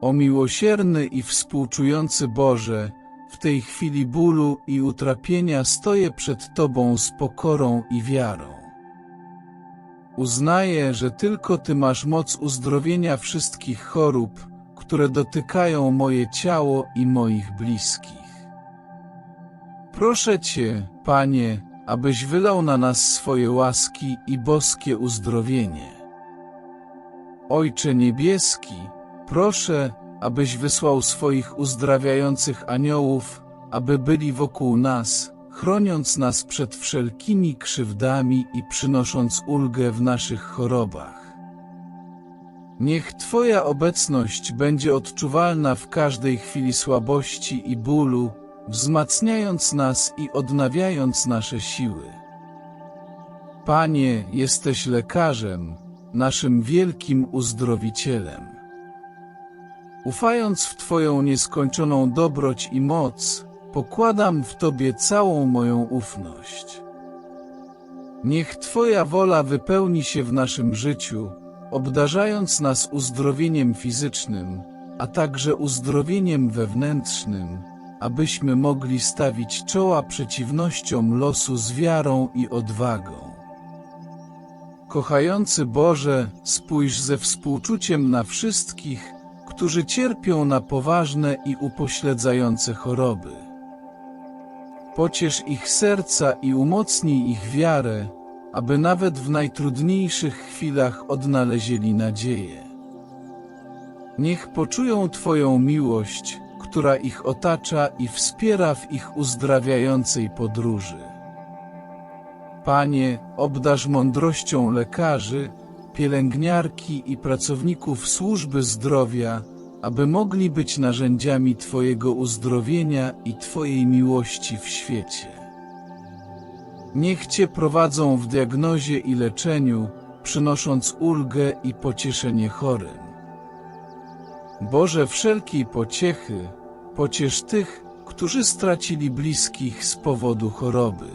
O miłosierny i współczujący Boże, w tej chwili bólu i utrapienia stoję przed Tobą z pokorą i wiarą. Uznaję, że tylko Ty masz moc uzdrowienia wszystkich chorób, które dotykają moje ciało i moich bliskich. Proszę Cię, Panie, abyś wylał na nas swoje łaski i boskie uzdrowienie. Ojcze Niebieski, proszę, abyś wysłał swoich uzdrawiających aniołów, aby byli wokół nas, chroniąc nas przed wszelkimi krzywdami i przynosząc ulgę w naszych chorobach. Niech Twoja obecność będzie odczuwalna w każdej chwili słabości i bólu, wzmacniając nas i odnawiając nasze siły. Panie, jesteś lekarzem, naszym wielkim uzdrowicielem. Ufając w Twoją nieskończoną dobroć i moc, pokładam w Tobie całą moją ufność. Niech Twoja wola wypełni się w naszym życiu, obdarzając nas uzdrowieniem fizycznym, a także uzdrowieniem wewnętrznym, abyśmy mogli stawić czoła przeciwnościom losu z wiarą i odwagą. Kochający Boże, spójrz ze współczuciem na wszystkich, którzy cierpią na poważne i upośledzające choroby. Pociesz ich serca i umocnij ich wiarę, aby nawet w najtrudniejszych chwilach odnalezieli nadzieję. Niech poczują Twoją miłość, która ich otacza i wspiera w ich uzdrawiającej podróży. Panie, obdarz mądrością lekarzy, pielęgniarki i pracowników służby zdrowia, aby mogli być narzędziami Twojego uzdrowienia i Twojej miłości w świecie. Niech Cię prowadzą w diagnozie i leczeniu, przynosząc ulgę i pocieszenie chorym. Boże wszelkiej pociechy, pociesz tych, którzy stracili bliskich z powodu choroby.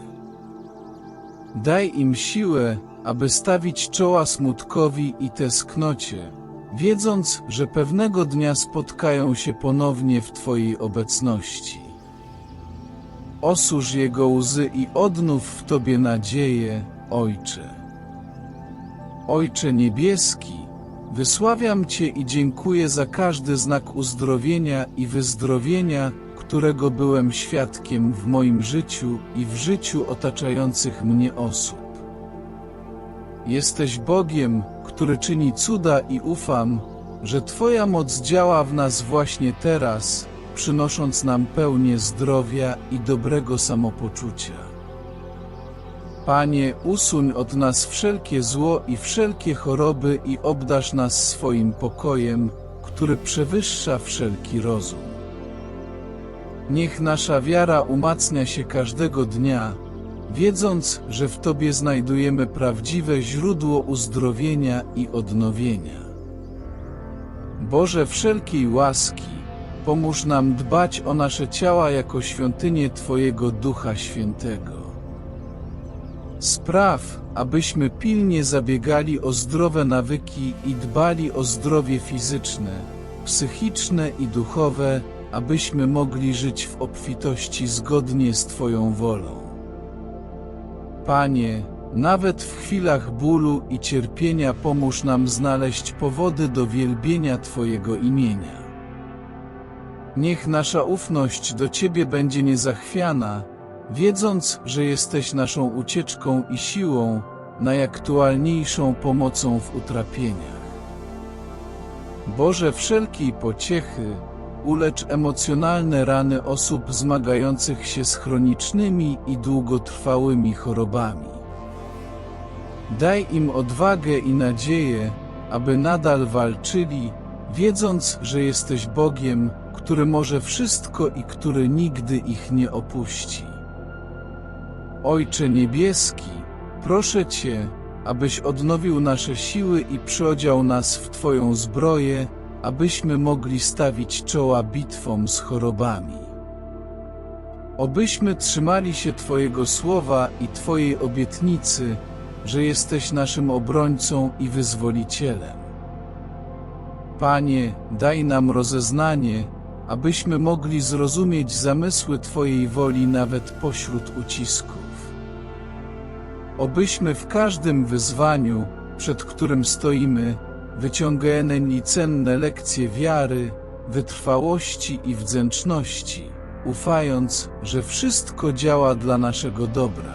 Daj im siłę, aby stawić czoła smutkowi i tęsknocie, wiedząc, że pewnego dnia spotkają się ponownie w Twojej obecności. Osuż jego łzy i odnów w Tobie nadzieję, Ojcze. Ojcze Niebieski, wysławiam Cię i dziękuję za każdy znak uzdrowienia i wyzdrowienia, którego byłem świadkiem w moim życiu i w życiu otaczających mnie osób. Jesteś Bogiem, który czyni cuda i ufam, że Twoja moc działa w nas właśnie teraz, przynosząc nam pełnię zdrowia i dobrego samopoczucia. Panie, usuń od nas wszelkie zło i wszelkie choroby i obdarz nas swoim pokojem, który przewyższa wszelki rozum. Niech nasza wiara umacnia się każdego dnia, wiedząc, że w Tobie znajdujemy prawdziwe źródło uzdrowienia i odnowienia. Boże wszelkiej łaski, pomóż nam dbać o nasze ciała jako świątynię Twojego Ducha Świętego. Spraw, abyśmy pilnie zabiegali o zdrowe nawyki i dbali o zdrowie fizyczne, psychiczne i duchowe, abyśmy mogli żyć w obfitości zgodnie z Twoją wolą. Panie, nawet w chwilach bólu i cierpienia pomóż nam znaleźć powody do wielbienia Twojego imienia. Niech nasza ufność do Ciebie będzie niezachwiana, wiedząc, że jesteś naszą ucieczką i siłą, najaktualniejszą pomocą w utrapieniach. Boże wszelkiej pociechy, ulecz emocjonalne rany osób zmagających się z chronicznymi i długotrwałymi chorobami. Daj im odwagę i nadzieję, aby nadal walczyli, wiedząc, że jesteś Bogiem, który może wszystko i który nigdy ich nie opuści. Ojcze Niebieski, proszę Cię, abyś odnowił nasze siły i przyodział nas w Twoją zbroję, abyśmy mogli stawić czoła bitwom z chorobami. Obyśmy trzymali się Twojego słowa i Twojej obietnicy, że jesteś naszym obrońcą i wyzwolicielem. Panie, daj nam rozeznanie, abyśmy mogli zrozumieć zamysły Twojej woli nawet pośród ucisków. Obyśmy w każdym wyzwaniu, przed którym stoimy, wyciągnęli cenne lekcje wiary, wytrwałości i wdzięczności, ufając, że wszystko działa dla naszego dobra.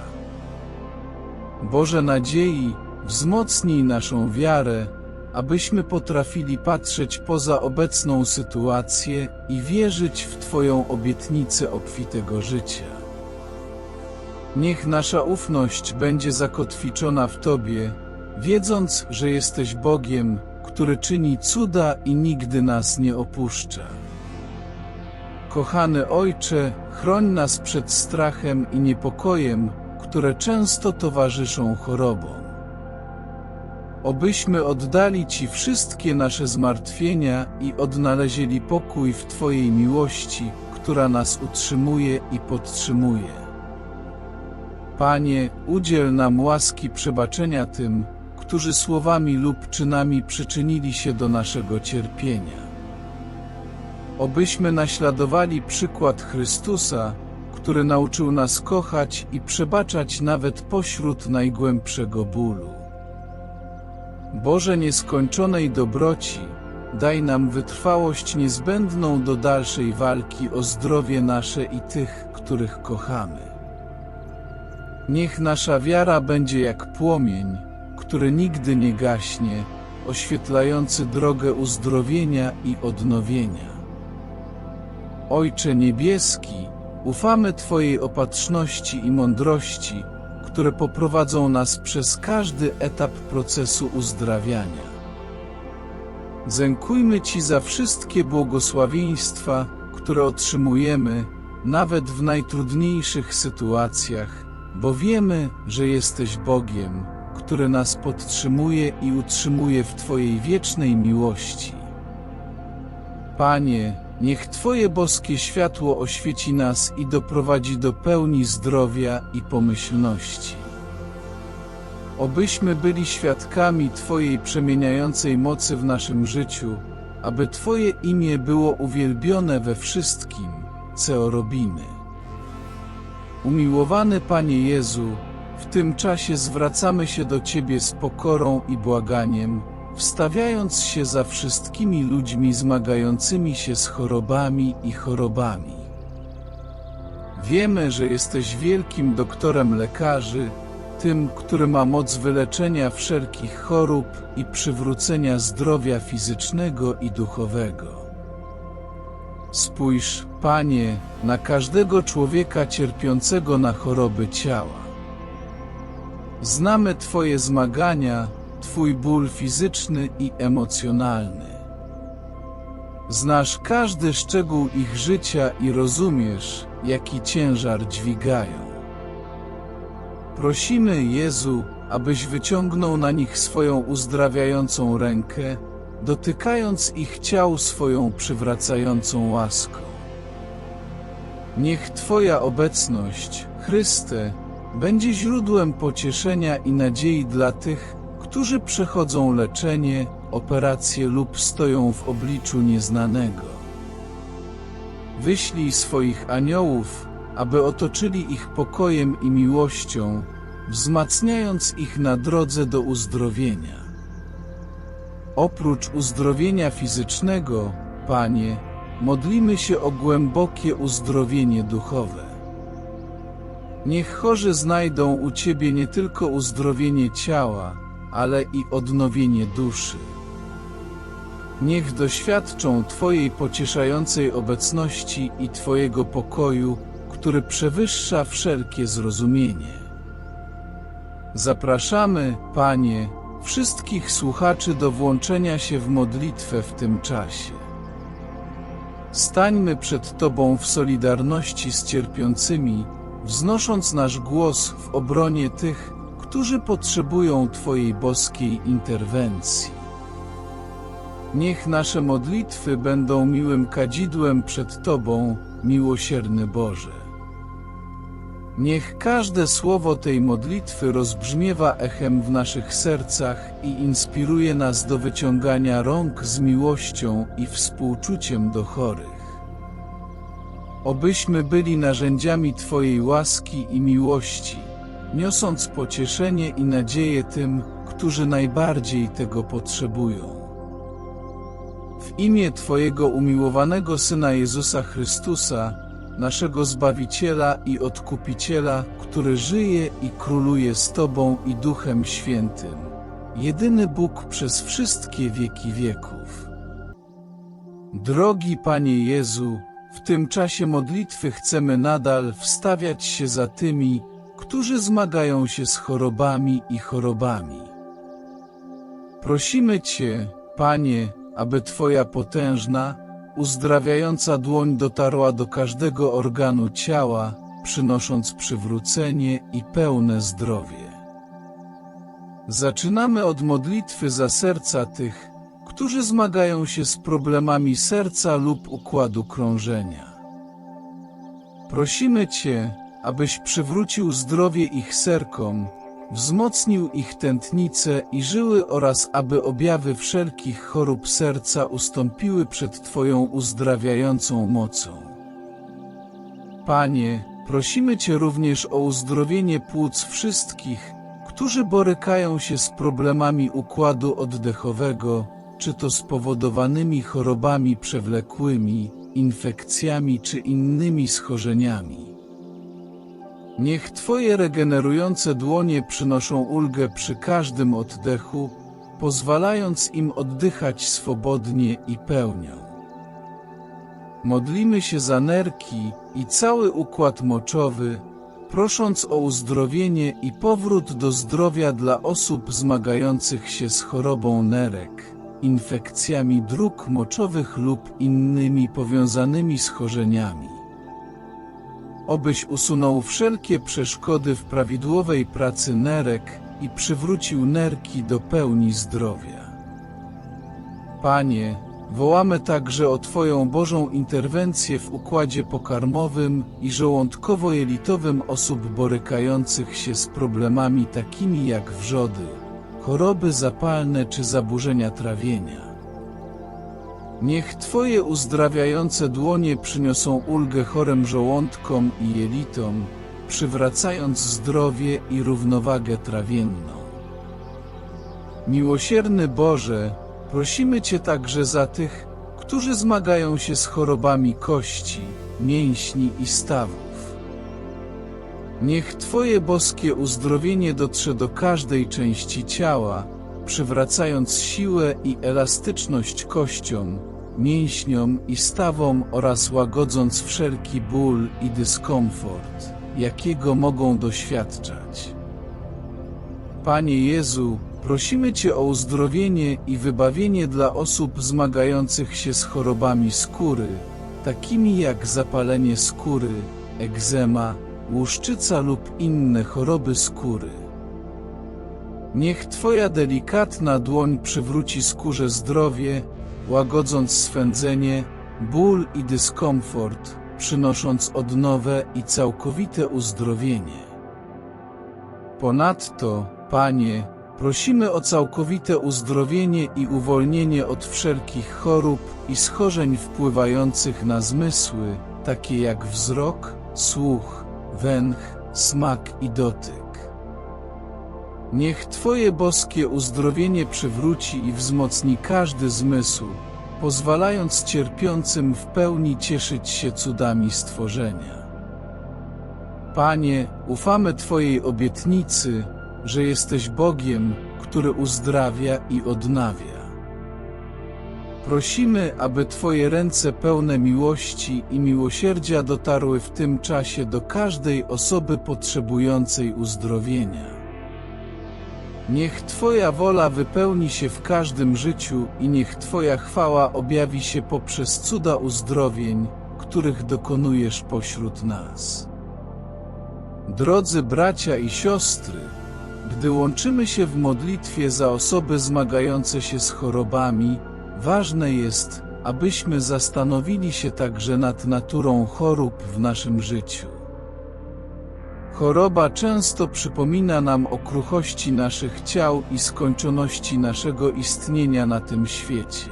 Boże nadziei, wzmocnij naszą wiarę, abyśmy potrafili patrzeć poza obecną sytuację i wierzyć w Twoją obietnicę obfitego życia. Niech nasza ufność będzie zakotwiczona w Tobie, wiedząc, że jesteś Bogiem, który czyni cuda i nigdy nas nie opuszcza. Kochany Ojcze, chroń nas przed strachem i niepokojem, które często towarzyszą chorobom. Obyśmy oddali Ci wszystkie nasze zmartwienia i odnalezieli pokój w Twojej miłości, która nas utrzymuje i podtrzymuje. Panie, udziel nam łaski przebaczenia tym, którzy słowami lub czynami przyczynili się do naszego cierpienia. Obyśmy naśladowali przykład Chrystusa, który nauczył nas kochać i przebaczać nawet pośród najgłębszego bólu. Boże nieskończonej dobroci, daj nam wytrwałość niezbędną do dalszej walki o zdrowie nasze i tych, których kochamy. Niech nasza wiara będzie jak płomień, który nigdy nie gaśnie, oświetlający drogę uzdrowienia i odnowienia. Ojcze Niebieski, ufamy Twojej opatrzności i mądrości, które poprowadzą nas przez każdy etap procesu uzdrawiania. Dziękujmy Ci za wszystkie błogosławieństwa, które otrzymujemy, nawet w najtrudniejszych sytuacjach, bo wiemy, że jesteś Bogiem, który nas podtrzymuje i utrzymuje w Twojej wiecznej miłości. Panie, niech Twoje boskie światło oświeci nas i doprowadzi do pełni zdrowia i pomyślności. Obyśmy byli świadkami Twojej przemieniającej mocy w naszym życiu, aby Twoje imię było uwielbione we wszystkim, co robimy. Umiłowany Panie Jezu, w tym czasie zwracamy się do Ciebie z pokorą i błaganiem, wstawiając się za wszystkimi ludźmi zmagającymi się z chorobami i chorobami. Wiemy, że jesteś wielkim doktorem lekarzy, tym, który ma moc wyleczenia wszelkich chorób i przywrócenia zdrowia fizycznego i duchowego. Spójrz, Panie, na każdego człowieka cierpiącego na choroby ciała. Znamy Twoje zmagania, Twój ból fizyczny i emocjonalny. Znasz każdy szczegół ich życia i rozumiesz, jaki ciężar dźwigają. Prosimy, Jezu, abyś wyciągnął na nich swoją uzdrawiającą rękę, dotykając ich ciał swoją przywracającą łaską. Niech Twoja obecność, Chryste, będzie źródłem pocieszenia i nadziei dla tych, którzy przechodzą leczenie, operacje lub stoją w obliczu nieznanego. Wyślij swoich aniołów, aby otoczyli ich pokojem i miłością, wzmacniając ich na drodze do uzdrowienia. Oprócz uzdrowienia fizycznego, Panie, modlimy się o głębokie uzdrowienie duchowe. Niech chorzy znajdą u Ciebie nie tylko uzdrowienie ciała, ale i odnowienie duszy. Niech doświadczą Twojej pocieszającej obecności i Twojego pokoju, który przewyższa wszelkie zrozumienie. Zapraszamy, Panie, wszystkich słuchaczy do włączenia się w modlitwę w tym czasie. Stańmy przed Tobą w solidarności z cierpiącymi, wznosząc nasz głos w obronie tych, którzy potrzebują Twojej boskiej interwencji. Niech nasze modlitwy będą miłym kadzidłem przed Tobą, miłosierny Boże. Niech każde słowo tej modlitwy rozbrzmiewa echem w naszych sercach i inspiruje nas do wyciągania rąk z miłością i współczuciem do chorych. Obyśmy byli narzędziami Twojej łaski i miłości, niosąc pocieszenie i nadzieję tym, którzy najbardziej tego potrzebują. W imię Twojego umiłowanego Syna Jezusa Chrystusa, naszego Zbawiciela i Odkupiciela, który żyje i króluje z Tobą i Duchem Świętym, jedyny Bóg przez wszystkie wieki wieków. Drogi Panie Jezu, w tym czasie modlitwy chcemy nadal wstawiać się za tymi, którzy zmagają się z chorobami i chorobami. Prosimy Cię, Panie, aby Twoja potężna, uzdrawiająca dłoń dotarła do każdego organu ciała, przynosząc przywrócenie i pełne zdrowie. Zaczynamy od modlitwy za serca tych, którzy zmagają się z problemami serca lub układu krążenia. Prosimy Cię, abyś przywrócił zdrowie ich serkom, wzmocnił ich tętnice i żyły oraz aby objawy wszelkich chorób serca ustąpiły przed Twoją uzdrawiającą mocą. Panie, prosimy Cię również o uzdrowienie płuc wszystkich, którzy borykają się z problemami układu oddechowego, czy to spowodowanymi chorobami przewlekłymi, infekcjami czy innymi schorzeniami. Niech Twoje regenerujące dłonie przynoszą ulgę przy każdym oddechu, pozwalając im oddychać swobodnie i pełnią. Modlimy się za nerki i cały układ moczowy, prosząc o uzdrowienie i powrót do zdrowia dla osób zmagających się z chorobą nerek, infekcjami dróg moczowych lub innymi powiązanymi schorzeniami obyś usunął wszelkie przeszkody w prawidłowej pracy nerek i przywrócił nerki do pełni zdrowia. Panie, wołamy także o Twoją Bożą interwencję w układzie pokarmowym i żołądkowo-jelitowym osób borykających się z problemami takimi jak wrzody, choroby zapalne czy zaburzenia trawienia. Niech Twoje uzdrawiające dłonie przyniosą ulgę chorym żołądkom i jelitom, przywracając zdrowie i równowagę trawienną. Miłosierny Boże, prosimy Cię także za tych, którzy zmagają się z chorobami kości, mięśni i stawów. Niech Twoje boskie uzdrowienie dotrze do każdej części ciała, przywracając siłę i elastyczność kościom, mięśniom i stawom oraz łagodząc wszelki ból i dyskomfort, jakiego mogą doświadczać. Panie Jezu, prosimy Cię o uzdrowienie i wybawienie dla osób zmagających się z chorobami skóry, takimi jak zapalenie skóry, egzema, łuszczyca lub inne choroby skóry. Niech Twoja delikatna dłoń przywróci skórze zdrowie, łagodząc swędzenie, ból i dyskomfort, przynosząc odnowę i całkowite uzdrowienie. Ponadto, Panie, prosimy o całkowite uzdrowienie i uwolnienie od wszelkich chorób i schorzeń wpływających na zmysły, takie jak wzrok, słuch, węch, smak i dotyk. Niech Twoje boskie uzdrowienie przywróci i wzmocni każdy zmysł, pozwalając cierpiącym w pełni cieszyć się cudami stworzenia. Panie, ufamy Twojej obietnicy, że jesteś Bogiem, który uzdrawia i odnawia. Prosimy, aby Twoje ręce pełne miłości i miłosierdzia dotarły w tym czasie do każdej osoby potrzebującej uzdrowienia. Niech Twoja wola wypełni się w każdym życiu i niech Twoja chwała objawi się poprzez cuda uzdrowień, których dokonujesz pośród nas. Drodzy bracia i siostry, gdy łączymy się w modlitwie za osoby zmagające się z chorobami, ważne jest, abyśmy zastanowili się także nad naturą chorób w naszym życiu. Choroba często przypomina nam o kruchości naszych ciał i skończoności naszego istnienia na tym świecie.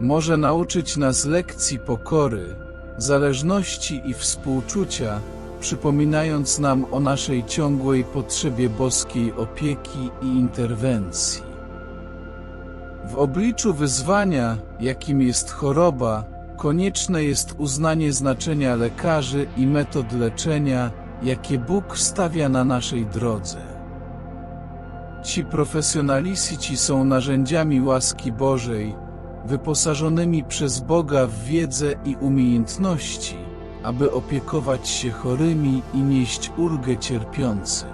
Może nauczyć nas lekcji pokory, zależności i współczucia, przypominając nam o naszej ciągłej potrzebie boskiej opieki i interwencji. W obliczu wyzwania, jakim jest choroba, konieczne jest uznanie znaczenia lekarzy i metod leczenia, jakie Bóg stawia na naszej drodze. Ci profesjonaliści są narzędziami łaski Bożej, wyposażonymi przez Boga w wiedzę i umiejętności, aby opiekować się chorymi i nieść ulgę cierpiącym.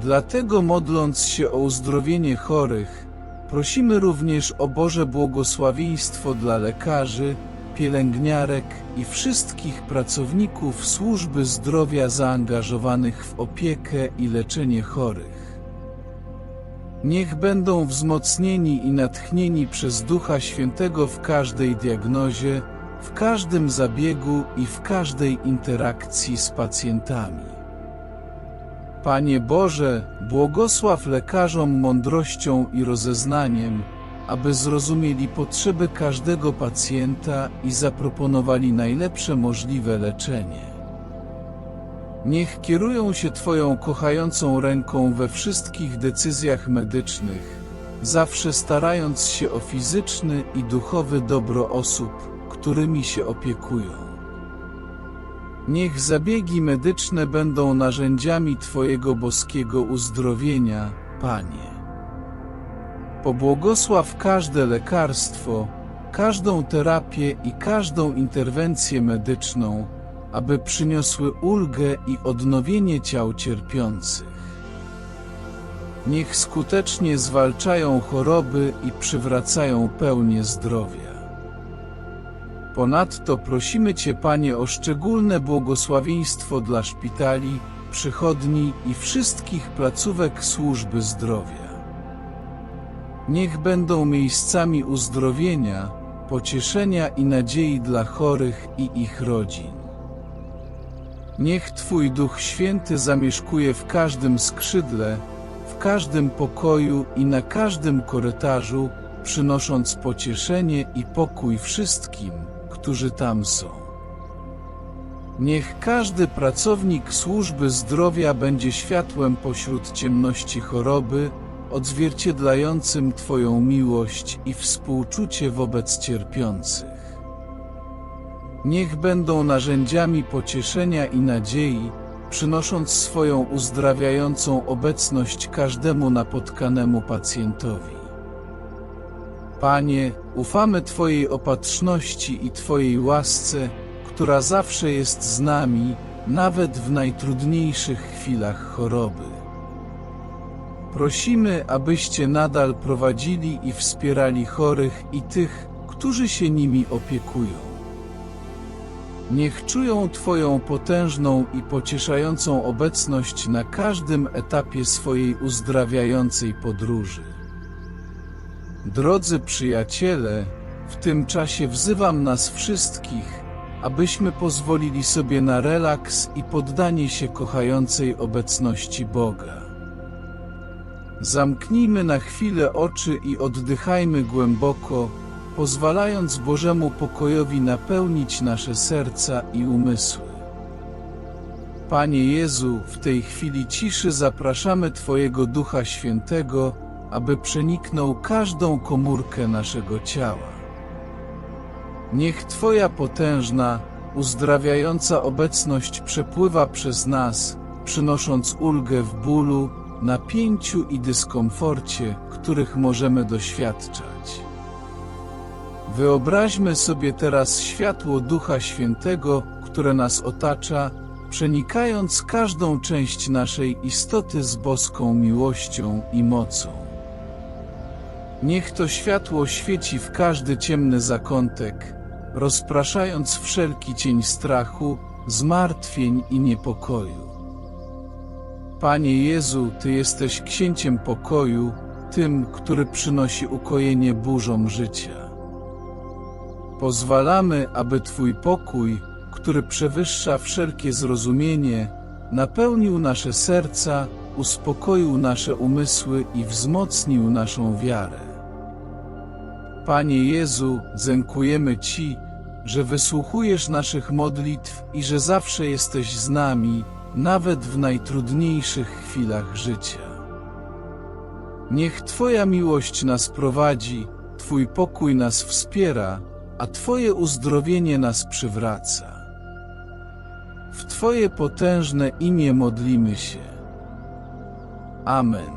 Dlatego modląc się o uzdrowienie chorych, prosimy również o Boże błogosławieństwo dla lekarzy, pielęgniarek i wszystkich pracowników służby zdrowia zaangażowanych w opiekę i leczenie chorych. Niech będą wzmocnieni i natchnieni przez Ducha Świętego w każdej diagnozie, w każdym zabiegu i w każdej interakcji z pacjentami. Panie Boże, błogosław lekarzom mądrością i rozeznaniem, aby zrozumieli potrzeby każdego pacjenta i zaproponowali najlepsze możliwe leczenie. Niech kierują się Twoją kochającą ręką we wszystkich decyzjach medycznych, zawsze starając się o fizyczny i duchowy dobro osób, którymi się opiekują. Niech zabiegi medyczne będą narzędziami Twojego boskiego uzdrowienia, Panie. Pobłogosław każde lekarstwo, każdą terapię i każdą interwencję medyczną, aby przyniosły ulgę i odnowienie ciał cierpiących. Niech skutecznie zwalczają choroby i przywracają pełnię zdrowia. Ponadto prosimy Cię, Panie, o szczególne błogosławieństwo dla szpitali, przychodni i wszystkich placówek służby zdrowia. Niech będą miejscami uzdrowienia, pocieszenia i nadziei dla chorych i ich rodzin. Niech Twój Duch Święty zamieszkuje w każdym skrzydle, w każdym pokoju i na każdym korytarzu, przynosząc pocieszenie i pokój wszystkim, którzy tam są. Niech każdy pracownik służby zdrowia będzie światłem pośród ciemności choroby, odzwierciedlającym Twoją miłość i współczucie wobec cierpiących. Niech będą narzędziami pocieszenia i nadziei, przynosząc swoją uzdrawiającą obecność każdemu napotkanemu pacjentowi. Panie, ufamy Twojej opatrzności i Twojej łasce, która zawsze jest z nami, nawet w najtrudniejszych chwilach choroby. Prosimy, abyście nadal prowadzili i wspierali chorych i tych, którzy się nimi opiekują. Niech czują Twoją potężną i pocieszającą obecność na każdym etapie swojej uzdrawiającej podróży. Drodzy przyjaciele, w tym czasie wzywam nas wszystkich, abyśmy pozwolili sobie na relaks i poddanie się kochającej obecności Boga. Zamknijmy na chwilę oczy i oddychajmy głęboko, pozwalając Bożemu pokojowi napełnić nasze serca i umysły. Panie Jezu, w tej chwili ciszy zapraszamy Twojego Ducha Świętego, aby przeniknął każdą komórkę naszego ciała. Niech Twoja potężna, uzdrawiająca obecność przepływa przez nas, przynosząc ulgę w bólu, napięciu i dyskomforcie, których możemy doświadczać. Wyobraźmy sobie teraz światło Ducha Świętego, które nas otacza, przenikając każdą część naszej istoty z boską miłością i mocą. Niech to światło świeci w każdy ciemny zakątek, rozpraszając wszelki cień strachu, zmartwień i niepokoju. Panie Jezu, Ty jesteś księciem pokoju, tym, który przynosi ukojenie burzom życia. Pozwalamy, aby Twój pokój, który przewyższa wszelkie zrozumienie, napełnił nasze serca, uspokoił nasze umysły i wzmocnił naszą wiarę. Panie Jezu, dziękujemy Ci, że wysłuchujesz naszych modlitw i że zawsze jesteś z nami, nawet w najtrudniejszych chwilach życia. Niech Twoja miłość nas prowadzi, Twój pokój nas wspiera, a Twoje uzdrowienie nas przywraca. W Twoje potężne imię modlimy się. Amen.